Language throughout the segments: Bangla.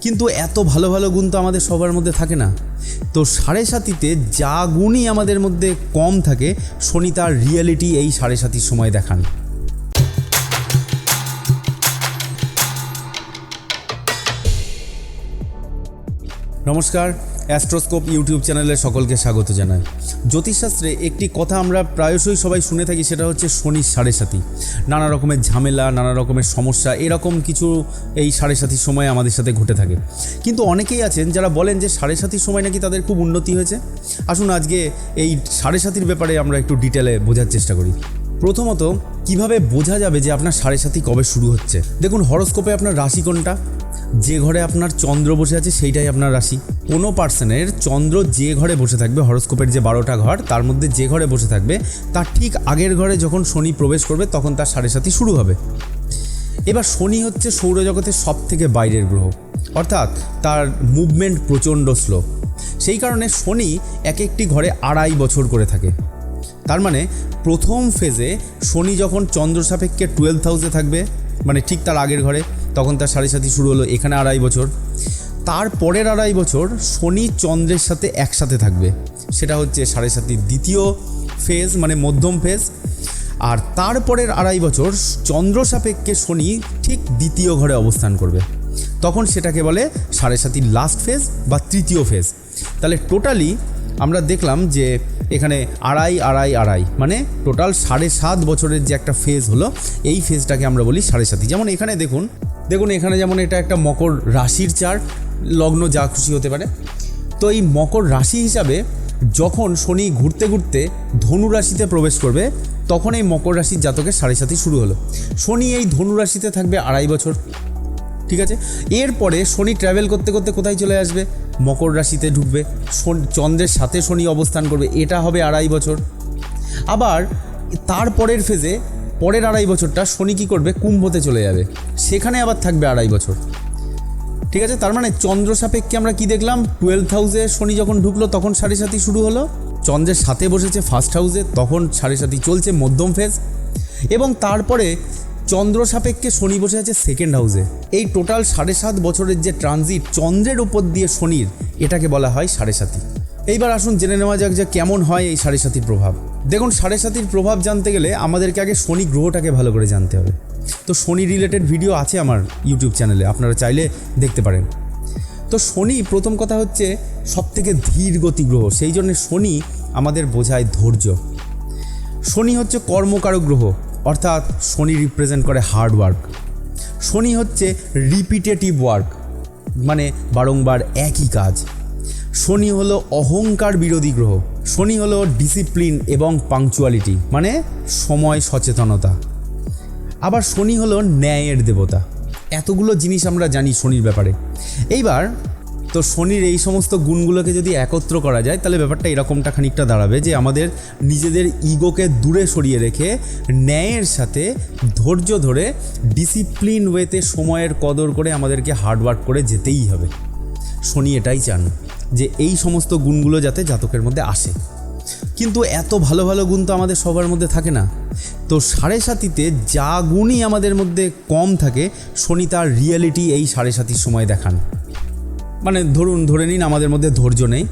কিন্তু এত ভালো ভালো গুণ তো আমাদের সবার মধ্যে থাকে না। তো সাড়ে সাতিতে যা গুণই আমাদের মধ্যে কম থাকে, শনি তার রিয়ালিটি এই সাড়ে সাতির সময় দেখান। নমস্কার, অ্যাস্ট্রোস্কোপ ইউটিউব চ্যানেলে সকলকে স্বাগত জানাই। জ্যোতিষশাস্ত্রে একটি কথা আমরা প্রায়শই সবাই শুনে থাকি, সেটা হচ্ছে শনির সাড়ে সাথী নানা রকমের ঝামেলা, নানা রকমের সমস্যা, এরকম কিছু এই সাড়ে সাতির সময় আমাদের সাথে ঘটে থাকে। কিন্তু অনেকেই আছেন যারা বলেন যে সাড়ে সাতির সময় নাকি তাদের খুব উন্নতি হয়েছে। আসুন আজকে এই সাড়ে সাতির ব্যাপারে আমরা একটু ডিটেলে বোঝার চেষ্টা করি। প্রথমত, কীভাবে বোঝা যাবে যে আপনার সাড়ে সাতি কবে শুরু হচ্ছে? দেখুন, হরস্কোপে আপনার রাশি কোনটা? যে ঘরে আপনার চন্দ্র বসে আছে, সেইটাই আপনার রাশি। কোনো পার্সনের চন্দ্র যে ঘরে বসে থাকবে, হরস্কোপের যে বারোটা ঘর, তার মধ্যে যে ঘরে বসে থাকবে, তার ঠিক আগের ঘরে যখন শনি প্রবেশ করবে, তখন তার সাড়ে সাতি শুরু হবে। এবার শনি হচ্ছে সৌরজগতের সব থেকে বাইরের গ্রহ, অর্থাৎ তার মুভমেন্ট প্রচণ্ড স্লো। সেই কারণে শনি এক একটি ঘরে আড়াই বছর করে থাকে। তার মানে প্রথম ফেজে শনি যখন চন্দ্র সাপেক্ষে টুয়েলভ হাউসে থাকবে মানে ঠিক তার আগের ঘরে তখন তার সাড়ে সাথী শুরু হলো এখানে আড়াই বছর। তার পরের আড়াই বছর শনি চন্দ্রের সাথে একসাথে থাকবে। সেটা হচ্ছে সাড়ে সাতির দ্বিতীয় ফেজ মানে মধ্যম ফেজ আর তারপরের আড়াই বছর চন্দ্র সাপেক্ষে শনি ঠিক দ্বিতীয় ঘরে অবস্থান করবে। তখন সেটাকে বলে সাড়ে সাতির লাস্ট ফেজ বা তৃতীয় ফেজ তাহলে টোটালি আমরা দেখলাম যে এখানে আড়াই আড়াই আড়াই মানে টোটাল সাড়ে সাত বছরের যে একটা ফেজ হলো, এই ফেজটাকে আমরা বলি সাড়ে সাতি। যেমন এখানে দেখুন দেখুন, এখানে যেমন এটা একটা মকর রাশির চার্ট লগ্ন যা খুশি হতে পারে। তো এই মকর রাশি হিসাবে যখন শনি ঘুরতে ঘুরতে ধনু রাশিতে প্রবেশ করবে, তখন এই মকর রাশির জাতকের সাড়ে সাতি শুরু হলো। শনি এই ধনু রাশিতে থাকবে আড়াই বছর, ঠিক আছে? এরপরে শনি ট্রাভেল করতে করতে কোথায় চলে আসবে? মকর রাশিতে ঢুকবে। চন্দ্রের সাথে শনি অবস্থান করবে, এটা হবে আড়াই বছর। আবার তার পরের ফেজে পরের আড়াই বছরটা শনি কী করবে? কুম্ভতে চলে যাবে। সেখানে আবার থাকবে আড়াই বছর। ঠিক আছে? তার মানে চন্দ্র সাপেক্ষে আমরা কি দেখলাম? টুয়েলভ হাউসে শনি যখন ঢুকলো, তখন সাড়ে সাতি শুরু হলো। চন্দ্রের সাথে বসেছে ফার্স্ট হাউসে তখন সাড়ে সাতি চলছে মধ্যম ফেজ এবং তারপরে চন্দ্র সাপেক্ষে শনি বসে আছে সেকেন্ড হাউসে এই টোটাল সাড়ে সাত বছরের যে ট্রানজিট চন্দ্রের উপর দিয়ে শনির, এটাকে বলা হয় সাড়ে সাতি এইবার আসুন জেনে নেওয়া যাক যে কেমন হয় এই সাড়ে সাতির প্রভাব। দেখুন, সাড়ে সাতির প্রভাব জানতে গেলে আমাদেরকে আগে শনি গ্রহটাকে ভালো করে জানতে হবে। তো শনি রিলেটেড ভিডিও আছে আমার ইউটিউব চ্যানেলে আপনারা চাইলে দেখতে পারেন। তো শনি, প্রথম কথা হচ্ছে সবথেকে ধীর গতি গ্রহ, সেই জন্য শনি আমাদের বোঝায় ধৈর্য। শনি হচ্ছে কর্মকারক গ্রহ, অর্থাৎ শনি রিপ্রেজেন্ট করে হার্ড ওয়ার্ক শনি হচ্ছে রিপিটেটিভ ওয়ার্ক মানে বারংবার একই কাজ। শনি হলো অহংকার বিরোধী গ্রহ। শনি হলো ডিসিপ্লিন এবং পাংচুয়ালিটি মানে সময় সচেতনতা। আবার শনি হলো ন্যায়ের দেবতা। এতগুলো জিনিস আমরা জানি শনির ব্যাপারে। এইবার তো শনির এই সমস্ত গুণগুলোকে যদি একত্র করা যায়, তাহলে ব্যাপারটা এরকমটা খানিকটা দাঁড়াবে যে আমাদের নিজেদের ইগোকে দূরে সরিয়ে রেখে ন্যায়ের সাথে ধৈর্য ধরে ডিসিপ্লিন ওয়েতে সময়ের কদর করে আমাদেরকে হার্ডওয়ার্ক করে যেতেই হবে। শনি এটাই চান। যে এই সমস্ত গুণগুলো যাতে জাতকের মধ্যে আসে। কিন্তু এত ভালো ভালো গুণ তো আমাদের সবার মধ্যে থাকে না। তো সাড়ে সাতিতে যা গুণই আমাদের মধ্যে কম থাকে, শনি তার রিয়েলিটি এই সাড়ে সাতির সময় দেখান। মানে ধরুন, ধরে নিন আমাদের মধ্যে ধৈর্য নেই।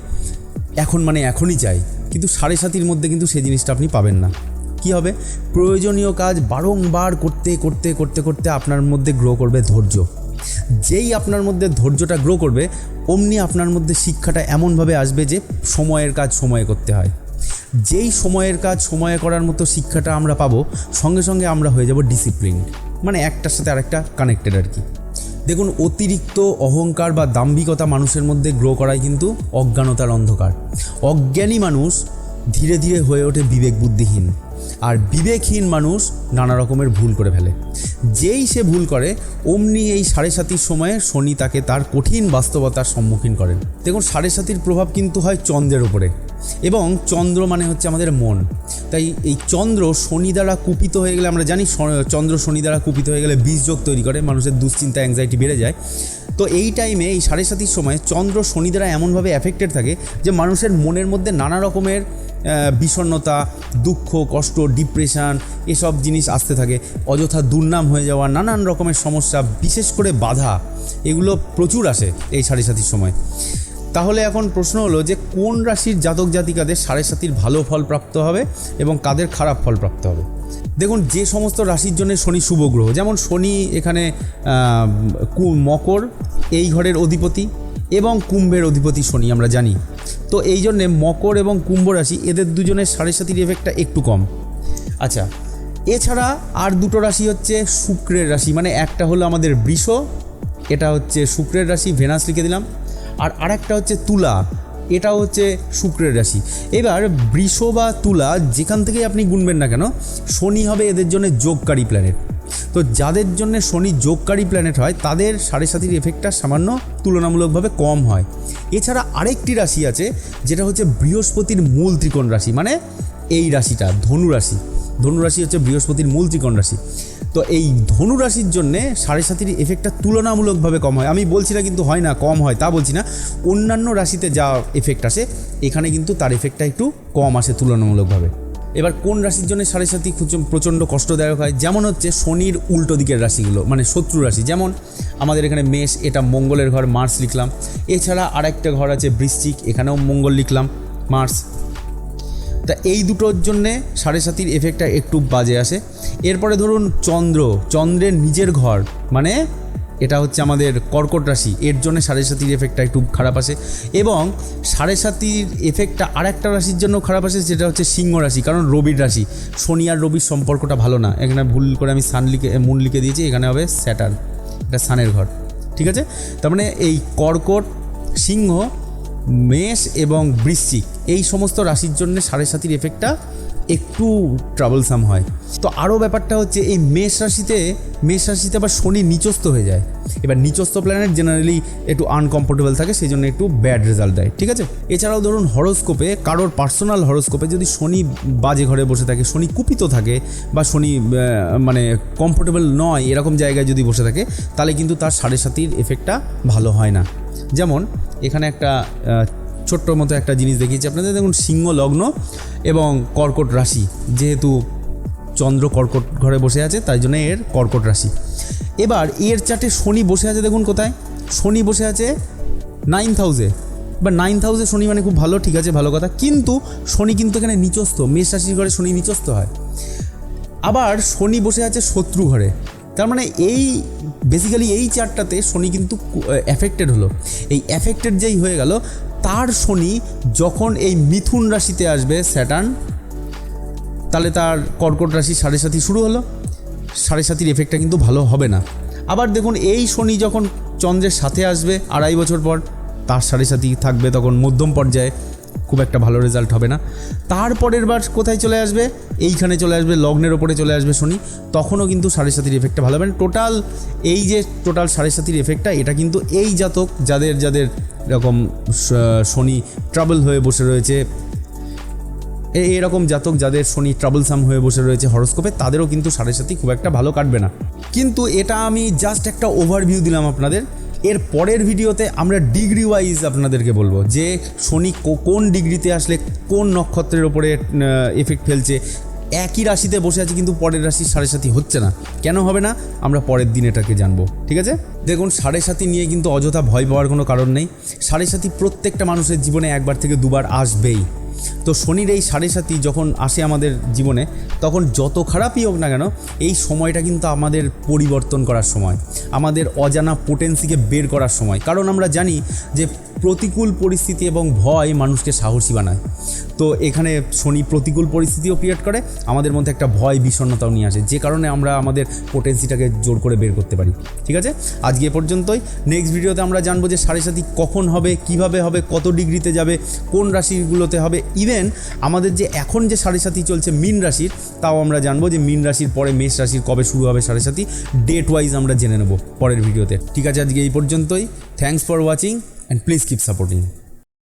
এখন মানে এখনই চাই, কিন্তু সাড়ে সাতির মধ্যে কিন্তু সেই জিনিসটা আপনি পাবেন না। কি হবে? প্রয়োজনীয় কাজ বারংবার করতে করতে করতে করতে আপনার মধ্যে গ্রো করবে ধৈর্য। যেই আপনার মধ্যে ধৈর্যটা গ্রো করবে, অমনি আপনার মধ্যে শিক্ষাটা এমনভাবে আসবে যে সময়ের কাজ সময়ে করতে হয়। যেই সময়ের কাজ সময়ে করার মতো শিক্ষাটা আমরা পাবো, সঙ্গে সঙ্গে আমরা হয়ে যাব ডিসিপ্লিন মানে একটার সাথে আরেকটা কানেক্টেড আর কি। দেখুন, অতিরিক্ত অহংকার বা দাম্ভিকতা মানুষের মধ্যে গ্রো করাই কিন্তু অজ্ঞানতার অন্ধকার। অজ্ঞানী মানুষ ধীরে ধীরে হয়ে ওঠে বিবেক বুদ্ধিহীন আর বিবেকহীন মানুষ নানা রকমের ভুল করে ফেলে। যেই সে ভুল করে, অমনি এই সাড়ে সাতির সময়ে শনি তাকে তার কঠিন বাস্তবতার সম্মুখীন করেন। দেখুন, সাড়ে সাতির প্রভাব কিন্তু হয় চন্দ্রের উপরে। এবং চন্দ্র মানে হচ্ছে আমাদের মন। তাই এই চন্দ্র শনি দ্বারা কুপিত হয়ে গেলে, আমরা জানি চন্দ্র শনি দ্বারা কুপিত হয়ে গেলে বীজযোগ তৈরি করে, মানুষের দুশ্চিন্তা অ্যাংজাইটি বেড়ে যায়। তো এই টাইমে এই সাড়ে সাতির সময় চন্দ্র শনি দ্বারা এমনভাবে অ্যাফেক্টেড থাকে যে মানুষের মনের মধ্যে নানা রকমের বিষণ্নতা দুঃখ, কষ্ট ডিপ্রেশান এসব জিনিস আসতে থাকে। অযথা দুর্নাম হয়ে যাওয়া, নানান রকমের সমস্যা, বিশেষ করে বাধা, এগুলো প্রচুর আসে এই সাড়ে সাতির সময়। তাহলে এখন প্রশ্ন হলো যে কোন রাশির জাতক জাতিকাদের সাড়ে সাতির ভালো ফল প্রাপ্ত হবে এবং কাদের খারাপ ফল প্রাপ্ত হবে? দেখুন, যে সমস্ত রাশির জন্য শনি শুভ গ্রহ, যেমন শনি এখানে মকর, এই ঘরের অধিপতি এবং কুম্ভের অধিপতি শনি, আমরা জানি। তো এই জন্যে মকর এবং কুম্ভ রাশি এদের দুজনের সাড়ে সাতির এফেক্টটা একটু কম। আচ্ছা এছাড়া আর দুটো রাশি হচ্ছে শুক্রের রাশি মানে একটা হলো আমাদের বৃষ, এটা হচ্ছে শুক্রের রাশি, ভেনাস লিখে দিলাম। আর আরেকটা হচ্ছে তুলা। এটা হচ্ছে শুক্রের রাশি। এবার বৃষ বা তুলা যেখান থেকেই আপনি গুনবেন না কেন, শনি হবে এদের জন্য যোগকারী প্ল্যানেট তো যাদের জন্য শনি যোগকারী প্ল্যানেট হয়, তাদের সাড়ে সাতির এফেক্টটা সামান্য তুলনামূলকভাবে কম হয়। এছাড়া আরেকটি রাশি আছে, যেটা হচ্ছে বৃহস্পতির মূল ত্রিকোণ রাশি মানে এই রাশিটা, ধনু রাশি। ধনু রাশি হচ্ছে বৃহস্পতির মূল ত্রিকোণ রাশি। তো এই ধনু রাশির জন্যে সাড়ে সাতির এফেক্টটা তুলনামূলকভাবে কম হয়। আমি বলছি না কিন্তু হয় না, কম হয় তা বলছি না। অন্যান্য রাশিতে যা এফেক্ট আসে, এখানে কিন্তু তার এফেক্টটা একটু কম আসে তুলনামূলকভাবে। এবার কোন রাশির জন্য সাড়ে সাতি প্রচণ্ড কষ্টদায়ক হয়? যেমন হচ্ছে শনির উল্টো দিকের রাশিগুলো মানে শত্রু রাশি। যেমন আমাদের এখানে মেষ, এটা মঙ্গলের ঘর, মার্স লিখলাম। এছাড়া আরেকটা ঘর আছে বৃশ্চিক, এখানেও মঙ্গল লিখলাম, মার্স। তা এই দুটোর জন্যে সাড়ে সাতির এফেক্টটা একটু বাজে আসে। এরপরে ধরুন চন্দ্র, চন্দ্রের নিজের ঘর মানে এটা হচ্ছে আমাদের কর্কট রাশি, এর জন্য সাড়ে সাতির এফেক্টটা একটু খারাপ আসে। এবং সাড়ে সাতির এফেক্টটা আর একটা রাশির জন্য খারাপ আসে, যেটা হচ্ছে সিংহ রাশি, কারণ রবির রাশি। শনি আর রবির সম্পর্কটা ভালো না, এখানে ভুল করে আমি সান লিখে, মুন লিখে দিয়েছি, এখানে হবে স্যাটার, এটা সানের ঘর, ঠিক আছে? তার মানে এই কর্কট, সিংহ মেষ এবং বৃশ্চিক, এই সমস্ত রাশির জন্য সাড়ে সাতির এফেক্টটা একটু ট্রাবলসাম হয়। তো আরও ব্যাপারটা হচ্ছে, এই মেষ রাশিতে মেষ রাশিতে আবার শনি নিচস্থ হয়ে যায়। এবার নিচস্থ প্ল্যানেট জেনারেলি একটু আনকমফোর্টেবল থাকে সেই জন্য একটু ব্যাড রেজাল্ট দেয়, ঠিক আছে? এছাড়াও ধরুন হরস্কোপে কারোর পার্সোনাল হরস্কোপে যদি শনি বাজে ঘরে বসে থাকে, শনি কুপিত থাকে বা শনি মানে কমফোর্টেবল নয়, এরকম জায়গায় যদি বসে থাকে, তাহলে কিন্তু তার সাড়ে সাতির এফেক্টটা ভালো হয় না। যেমন এখানে একটা ছোট্ট মতো একটা জিনিস দেখিয়েছি। আপনাদের দেখুন, সিংহ লগ্ন এবং কর্কট রাশি। যেহেতু চন্দ্র কর্কট ঘরে বসে আছে, তাই জন্য এর কর্কট রাশি। এবার, এর চার্টে শনি বসে আছে দেখুন কোথায়। শনি বসে আছে নাইন হাউসে বা নাইন হাউসে শনি মানে খুব ভালো, ঠিক আছে, ভালো কথা। কিন্তু শনি কিন্তু এখানে নিচস্থ। মেষ রাশির ঘরে শনি নিচস্থ হয়। আবার শনি বসে আছে শত্রু ঘরে। তার মানে এই বেসিক্যালি এই চারটাতে শনি কিন্তু অ্যাফেক্টেড হলো। এই অ্যাফেক্টেড যেই হয়ে গেল, তার শনি যখন এই মিথুন রাশিতে আসবে, স্যাটার্ন, তাহলে তার কর্কট রাশি সাড়ে সাথী শুরু হলো। সাড়ে সাতির এফেক্টটা কিন্তু ভালো হবে না। আবার দেখুন, এই শনি যখন চন্দ্রের সাথে আসবে আড়াই বছর পর, তার সাড়ে সাথী থাকবে তখন মধ্যম পর্যায়ে। খুব একটা ভালো রেজাল্ট হবে না। তারপরের বার কোথায় চলে আসবে? এইখানে চলে আসবে, লগ্নের ওপরে চলে আসবে শনি। তখনও কিন্তু সাড়ে সাতির এফেক্টটা ভালো হবে না। টোটাল এই যে টোটাল সাড়ে সাতির এফেক্টটা এটা কিন্তু এই জাতক যাদের যাদের এরকম শনি ট্রাবল হয়ে বসে রয়েছে এরকম জাতক যাদের শনি ট্রাবলসাম হয়ে বসে রয়েছে হরস্কোপে তাদেরও কিন্তু সাড়ে সাথে খুব একটা ভালো কাটবে না। কিন্তু এটা আমি জাস্ট একটা ওভারভিউ দিলাম আপনাদের। এর পরের ভিডিওতে আমরা ডিগ্রি ওয়াইজ আপনাদেরকে বলব যে শনি কোন ডিগ্রিতে আসলে কোন নক্ষত্রের ওপরে এফেক্ট ফেলছে, একই রাশিতে বসে আছে কিন্তু পরের রাশি সাড়ে সাথী হচ্ছে না। কেন হবে না? আমরা পরের দিন এটাকে জানব, ঠিক আছে? দেখুন, সাড়ে সাথী নিয়ে কিন্তু অযথা ভয় পাওয়ার কোনো কারণ নেই। সাড়ে সাথী প্রত্যেকটা মানুষের জীবনে একবার থেকে দুবার আসবেই। তো শনির এই সাড়ে সাতি যখন আসে আমাদের জীবনে, তখন যত খারাপই হোক না কেন, এই সময়টা কিন্তু আমাদের পরিবর্তন করার সময়, আমাদের অজানা পোটেন্সিকে বের করার সময়। কারণ আমরা জানি যে প্রতিকূল পরিস্থিতি এবং ভয় মানুষকে সাহসী বানায়। তো এখানে শনি প্রতিকূল পরিস্থিতিও ক্রিয়েট করে, আমাদের মধ্যে একটা ভয় বিষণ্ণতাও নিয়ে আসে, যে কারণে আমরা আমাদের পোটেন্সিটাকে জোর করে বের করতে পারি। ঠিক আছে? আজকে এ পর্যন্তই। নেক্সট ভিডিওতে আমরা জানব যে সাড়ে সাতি কখন হবে, কীভাবে হবে, কত ডিগ্রিতে যাবে, কোন রাশিগুলোতে হবে। ইভেন আমাদের যে এখন যে সাড়ে সাতি চলছে মিন রাশির, তাও আমরা জানব যে মিন রাশির পরে মেষ রাশির কবে শুরু হবে সাড়ে সাতি ডেট ওয়াইজ আমরা জেনে নেব পরের ভিডিওতে ঠিক আছে? আজকে এই পর্যন্তই। Thanks for watching and please keep supporting